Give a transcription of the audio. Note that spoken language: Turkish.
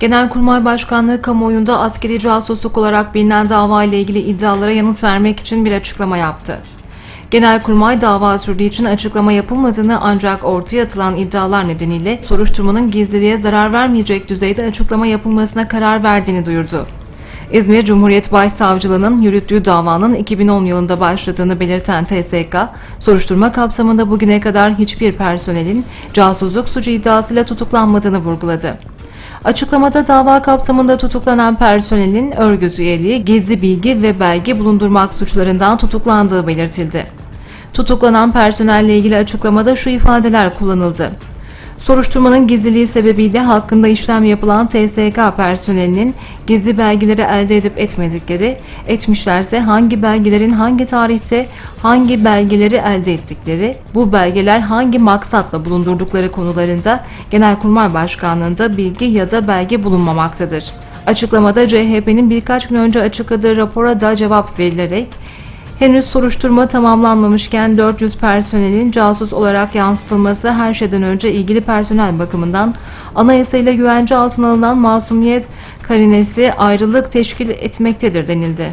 Genelkurmay Başkanlığı kamuoyunda askeri casusluk olarak bilinen dava ile ilgili iddialara yanıt vermek için bir açıklama yaptı. Genelkurmay dava sürdüğü için açıklama yapılmadığını ancak ortaya atılan iddialar nedeniyle soruşturmanın gizliliğe zarar vermeyecek düzeyde açıklama yapılmasına karar verdiğini duyurdu. İzmir Cumhuriyet Başsavcılığı'nın yürüttüğü davanın 2010 yılında başladığını belirten TSK, soruşturma kapsamında bugüne kadar hiçbir personelin casusluk suçu iddiasıyla tutuklanmadığını vurguladı. Açıklamada dava kapsamında tutuklanan personelin örgüt üyeliği, gizli bilgi ve belge bulundurmak suçlarından tutuklandığı belirtildi. Tutuklanan personelle ilgili açıklamada şu ifadeler kullanıldı. Soruşturmanın gizliliği sebebiyle hakkında işlem yapılan TSK personelinin gizli belgeleri elde edip etmedikleri, etmişlerse hangi belgelerin hangi tarihte hangi belgeleri elde ettikleri, bu belgeler hangi maksatla bulundurdukları konularında Genelkurmay Başkanlığı'nda bilgi ya da belge bulunmamaktadır. Açıklamada CHP'nin birkaç gün önce açıkladığı rapora da cevap verilerek Henüz soruşturma tamamlanmamışken 400 personelin casus olarak yansıtılması her şeyden önce ilgili personel bakımından anayasayla güvence altına alınan masumiyet karinesi ayrılık teşkil etmektedir denildi.